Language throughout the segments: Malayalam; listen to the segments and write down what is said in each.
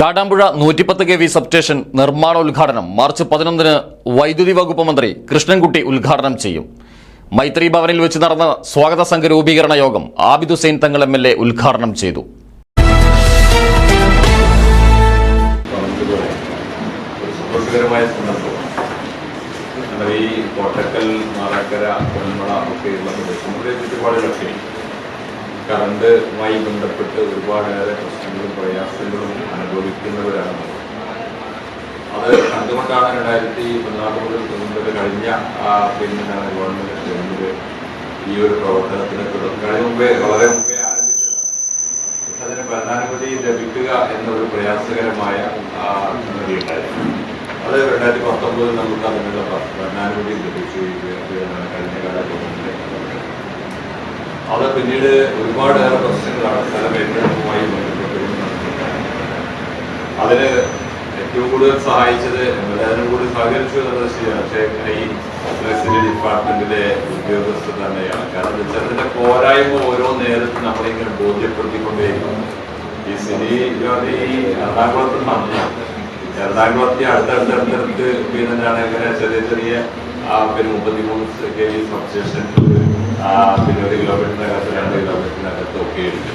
കാടാമ്പുഴ നൂറ്റിപ്പത്ത് കെ വി സബ്സ്റ്റേഷൻ നിർമ്മാണോദ്ഘാടനം മാർച്ച് പതിനൊന്നിന് വൈദ്യുതി വകുപ്പ് മന്ത്രി കൃഷ്ണൻകുട്ടി ഉദ്ഘാടനം ചെയ്യും. മൈത്രി ഭവനിൽ വെച്ച് നടന്ന സ്വാഗത സംഘ രൂപീകരണ യോഗം Abid Hussain Thangal M L A ഉദ്ഘാടനം ചെയ്തു. ഈ കോട്ടക്കൽ മാറാക്കര ഒക്കെയുള്ള പ്രദേശങ്ങളുടെ ചുറ്റുപാടുകളൊക്കെ കറണ്ടുമായി ബന്ധപ്പെട്ട് ഒരുപാടേറെ പ്രശ്നങ്ങളും പ്രയാസങ്ങളും അനുഭവിക്കുന്നവരാണ്. അത് അതുകൊണ്ടാണ് രണ്ടായിരത്തി പതിനാറ് മുതൽ തൊണ്ണൂറ് കഴിഞ്ഞ ആ, പിന്നെ എന്താണ് ഗവൺമെന്റ് ഗവൺമെന്റ് ഈ ഒരു പ്രവർത്തനത്തിന് തുടക്കം. മുമ്പേ വളരെ മുമ്പേ ആരംഭിച്ചതാണ്. പക്ഷെ അതിന് ഭരണാനുമതി ലഭിക്കുക എന്നൊരു പ്രയാസകരമായ ആ, സംഗതി ഉണ്ടായിരുന്നു. അത് രണ്ടായിരത്തി പത്തൊമ്പതിൽ നമുക്ക് അതിനുള്ള ഭരണാനുമതി ലഭിച്ചു. കഴിഞ്ഞ കാല ഗവൺമെന്റ് അത് പിന്നീട് ഒരുപാടേറെ പ്രശ്നങ്ങളാണ് സ്ഥലം ഏറ്റെടുപ്പുമായി അതിന് ഏറ്റവും കൂടുതൽ സഹായിച്ചത് എല്ലാവരും കൂടി സഹകരിച്ചു എന്നുള്ളത് ശരിയാണ്. പക്ഷേ ഈ ഇലക്ട്രിസിറ്റി ഡിപ്പാർട്ട്മെന്റിലെ ഉദ്യോഗസ്ഥർ തന്നെയാണ്. കാരണം ചിലതിന്റെ പോരായ്മ ഓരോ നേരത്തും നമ്മളിങ്ങനെ ബോധ്യപ്പെടുത്തിക്കൊണ്ടേയിരിക്കും ഈ സിനി ഈ എറണാകുളത്ത് നന്നു എറണാകുളത്തെ അടുത്തടുത്തടുത്തടുത്ത് പിന്നെ എന്താണ് ഇങ്ങനെ ചെറിയ ചെറിയ പിന്നെ മുപ്പത്തിമൂന്ന് കെ വി സബ്സ്റ്റേഷൻ ആ, പിന്നെ ഒരു കിലോമീറ്ററിനകത്ത് രണ്ട് ഉണ്ട്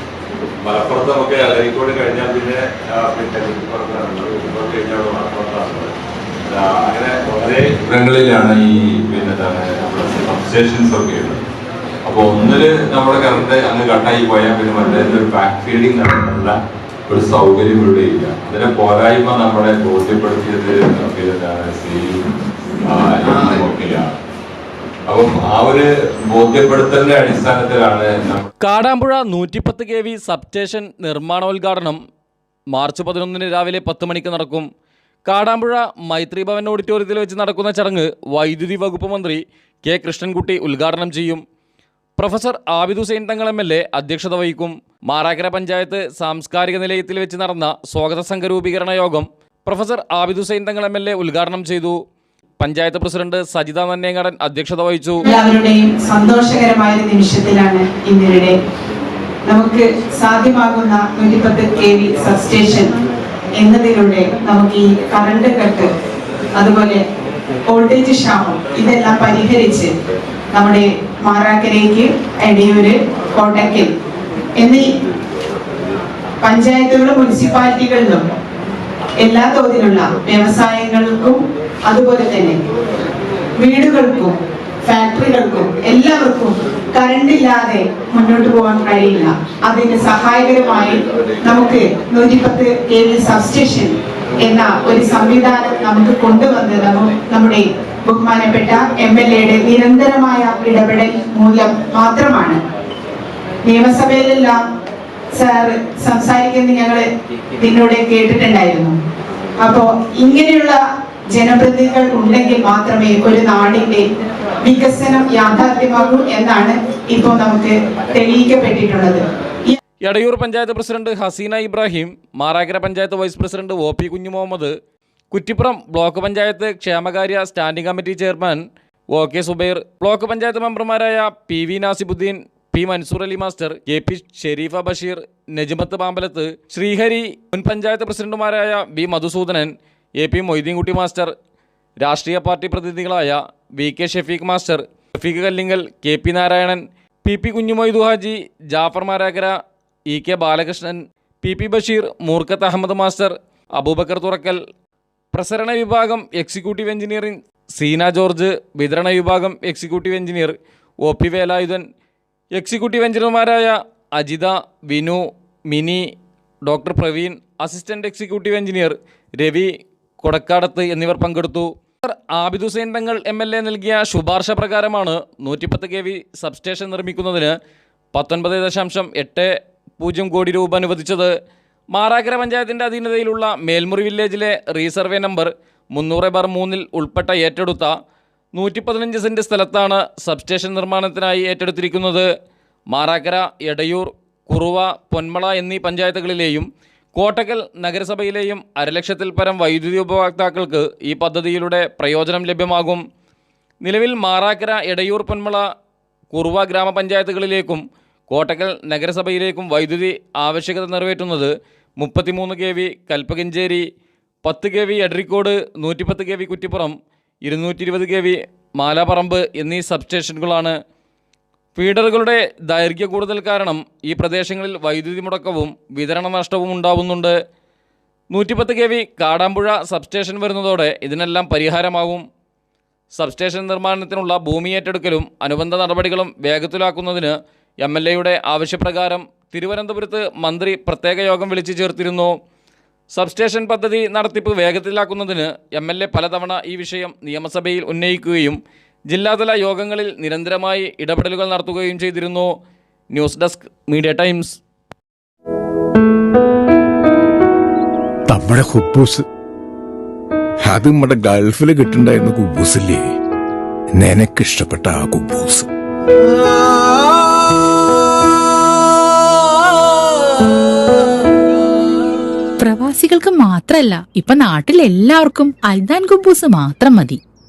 മലപ്പുറത്ത് നമുക്ക് അലരിക്കോട് കഴിഞ്ഞാൽ പിന്നെ പിന്നെ അങ്ങനെ വളരെ ഈ പിന്നെ എന്താണ് സബ്സ്റ്റേഷൻസ് ഒക്കെ ഉള്ളത്. അപ്പോൾ ഒന്നിൽ നമ്മുടെ കറണ്ട് അങ്ങ് കട്ടായി പോയാൽ പിന്നെ മറ്റേ ബാക്ക് ഫീഡിങ് നടത്താനുള്ള ഒരു സൗകര്യം ഇവിടെ ഇല്ല. അതിന്റെ പോരായ്മ നമ്മളെ ബോധ്യപ്പെടുത്തിയത് പിന്നെ എന്താണ് സി ഒക്കെയാണ് അപ്പം ആ ഒരു ബോധ്യപ്പെടുത്തലിന്റെ അടിസ്ഥാനത്തിലാണ് നമ്മൾ കാടാമ്പുഴ നൂറ്റിപ്പത്ത് കെ വി സബ്സ്റ്റേഷൻ നിർമ്മാണോദ്ഘാടനം മാർച്ച് പതിനൊന്നിന് രാവിലെ പത്ത് മണിക്ക് നടക്കും. കാടാമ്പുഴ മൈത്രി ഭവൻ ഓഡിറ്റോറിയത്തിൽ വെച്ച് നടക്കുന്ന ചടങ്ങ് വൈദ്യുതി വകുപ്പ് മന്ത്രി കെ കൃഷ്ണൻകുട്ടി ഉദ്ഘാടനം ചെയ്യും. Professor Abid Hussain Thangal M L A അധ്യക്ഷത വഹിക്കും. മാറാക്കര പഞ്ചായത്ത് സാംസ്കാരിക നിലയത്തിൽ വെച്ച് നടന്ന സ്വാഗത സംഘ രൂപീകരണ യോഗം professor Abid Hussain Thangal M L A ഉദ്ഘാടനം ചെയ്തു. പഞ്ചായത്ത് പ്രസിഡന്റ് സജിത മന്നേങ്ങാടൻ അധ്യക്ഷത വഹിച്ചു. എല്ലാവരുടെയും സന്തോഷകരമായ നിമിഷത്തിലാണ് ഇന്നിവിടെ നമുക്ക് സാധ്യമാകുന്ന നൂറ്റിപ്പത്ത് കെ വി സബ്സ്റ്റേഷൻ എന്നതിലൂടെ നമുക്ക് ഈ കറണ്ട് കട്ട് അതുപോലെ വോൾട്ടേജ് ക്ഷാമം ഇതെല്ലാം പരിഹരിച്ച് നമ്മുടെ മാറാക്കരയ്ക്ക് എടയൂര് കോട്ടക്കൽ എന്നീ പഞ്ചായത്തുകളും മുനിസിപ്പാലിറ്റികളിലും എല്ലാ തോതിലുള്ള വ്യവസായങ്ങൾക്കും അതുപോലെ തന്നെ വീടുകൾക്കും ഫാക്ടറികൾക്കും എല്ലാവർക്കും കറണ്ട് ഇല്ലാതെ മുന്നോട്ട് പോകാൻ കഴിയില്ല. അതിന് സഹായകരമായി നമുക്ക് നൂറ്റിപ്പത്ത് കെ വി സബ്സ്റ്റേഷൻ എന്ന ഒരു സംവിധാനം നമുക്ക് കൊണ്ടുവന്ന് നമ്മുടെ ബഹുമാനപ്പെട്ട എം എൽ എയുടെ നിരന്തരമായ ഇടപെടൽ മൂലം മാത്രമാണ്. നിയമസഭയിലെല്ലാം സാർ സംസാരിക്കുന്നത് ഞങ്ങൾ നിങ്ങളുടെ കേട്ടിട്ടുണ്ടായിരുന്നു. അപ്പോ ഇങ്ങനെയുള്ള ജനപ്രതിനിധികൾ ഉണ്ടെങ്കിൽ മാത്രമേ ഒരു നാടിന്റെ വികസനം യാഥാർത്ഥ്യമാകൂ എന്നാണ് ഇപ്പോൾ നമുക്ക് തെളിയിക്കപ്പെട്ടിട്ടുള്ളത്. Edayur panchayat president Haseena Ibrahim Marakkara panchayat vice president O P Kunjumuhammad Kuttippuram block panchayat ക്ഷേമകാര്യ standing committee chairman O K Zubair block panchayat മെമ്പർമാരായ P V Nasibuddin P Mansoor Ali master K P Shareefa Basheer Najmath Pambalath Srihari മുൻ പഞ്ചായത്ത് പ്രസിഡന്റുമാരായ V Madhusoodanan A P Moideenkutty master രാഷ്ട്രീയ party പ്രതിനിധികളായ V K Shafeeq master Shafeeq Kallingal K P Narayanan P P Kunjumoythu Haji Jafar Marakkara E K Balakrishnan P P Basheer Moorkath Ahmed master Aboobacker Thurakkal പ്രസരണ വിഭാഗം എക്സിക്യൂട്ടീവ് എഞ്ചിനീയറിംഗ് സീന ജോർജ് വിതരണ വിഭാഗം executive engineer O P Velayudhan executive എഞ്ചിനീയർമാരായ Ajitha Vinu Mini doctor Praveen assistant executive engineer Ravi Kodakkadath എന്നിവർ പങ്കെടുത്തു. Abid Hussain Thangal M L A നൽകിയ ശുപാർശ പ്രകാരമാണ് നൂറ്റിപ്പത്ത് കെ വി സബ്സ്റ്റേഷൻ നിർമ്മിക്കുന്നതിന് പത്തൊൻപത് ദശാംശം എട്ട് പൂജ്യം കോടി രൂപ അനുവദിച്ചത്. മാറാക്കര പഞ്ചായത്തിന്റെ അധീനതയിലുള്ള മേൽമുറി വില്ലേജിലെ റീസർവേ നമ്പർ മുന്നൂറ് ബാർ മൂന്നിൽ ഉൾപ്പെട്ട ഏറ്റെടുത്ത നൂറ്റി പതിനഞ്ച് സെന്റ് സ്ഥലത്താണ് സബ്സ്റ്റേഷൻ നിർമ്മാണത്തിനായി ഏറ്റെടുത്തിരിക്കുന്നത്. മാറാക്കര എടയൂർ കുറുവ പൊന്മള എന്നീ പഞ്ചായത്തുകളിലെയും കോട്ടക്കൽ നഗരസഭയിലെയും അരലക്ഷത്തിൽ പരം വൈദ്യുതി ഉപഭോക്താക്കൾക്ക് ഈ പദ്ധതിയിലൂടെ പ്രയോജനം ലഭ്യമാകും. നിലവിൽ മാറാക്കര എടയൂർ പൊന്മള കുറുവ ഗ്രാമപഞ്ചായത്തുകളിലേക്കും കോട്ടക്കൽ നഗരസഭയിലേക്കും വൈദ്യുതി ആവശ്യകത നിറവേറ്റുന്നത് മുപ്പത്തിമൂന്ന് കെ വി കൽപ്പകഞ്ചേരി പത്ത് കെ വി എഡ്രിക്കോട് നൂറ്റിപ്പത്ത് കെ വി കുറ്റിപ്പുറം ഇരുന്നൂറ്റി ഇരുപത് കെ വി മാലാപ്പറമ്പ് എന്നീ സബ്സ്റ്റേഷനുകളാണ് ഫീഡറുകളുടെ ദൈർഘ്യ കൂടുതൽ കാരണം ഈ പ്രദേശങ്ങളിൽ വൈദ്യുതി മുടക്കവും വിതരണ നഷ്ടവും ഉണ്ടാവുന്നുണ്ട്. നൂറ്റിപ്പത്ത് കെ വി കാടാമ്പുഴ സബ്സ്റ്റേഷൻ വരുന്നതോടെ ഇതിനെല്ലാം പരിഹാരമാകും സബ്സ്റ്റേഷൻ നിർമ്മാണത്തിനുള്ള ഭൂമി ഏറ്റെടുക്കലും അനുബന്ധ നടപടികളും വേഗത്തിലാക്കുന്നതിന് എം എൽ എയുടെ ആവശ്യപ്രകാരം തിരുവനന്തപുരത്ത് മന്ത്രി പ്രത്യേക യോഗം വിളിച്ചു ചേർത്തിരുന്നു. സബ്സ്റ്റേഷൻ പദ്ധതി നടത്തിപ്പ് വേഗത്തിലാക്കുന്നതിന് എം എൽ എ പലതവണ ഈ വിഷയം നിയമസഭയിൽ ഉന്നയിക്കുകയും ജില്ലാതല യോഗങ്ങളിൽ നിരന്തരമായി ഇടപെടലുകൾ നടത്തുകയും ചെയ്തിരുന്നു. News desk media times. നമ്മുടെ ഹുബൂസ്. അത് നമ്മുടെ ഗൾഫിൽ കിട്ടുണ്ടായിരുന്ന കുബൂസില്ലേ നിനക്കിഷ്ടപ്പെട്ട ആ കുബൂസ്. പ്രവാസികൾക്ക് മാത്രല്ല ഇപ്പൊ നാട്ടിൽ എല്ലാവർക്കും അൽദാൻ കുബൂസ് മാത്രം മതി.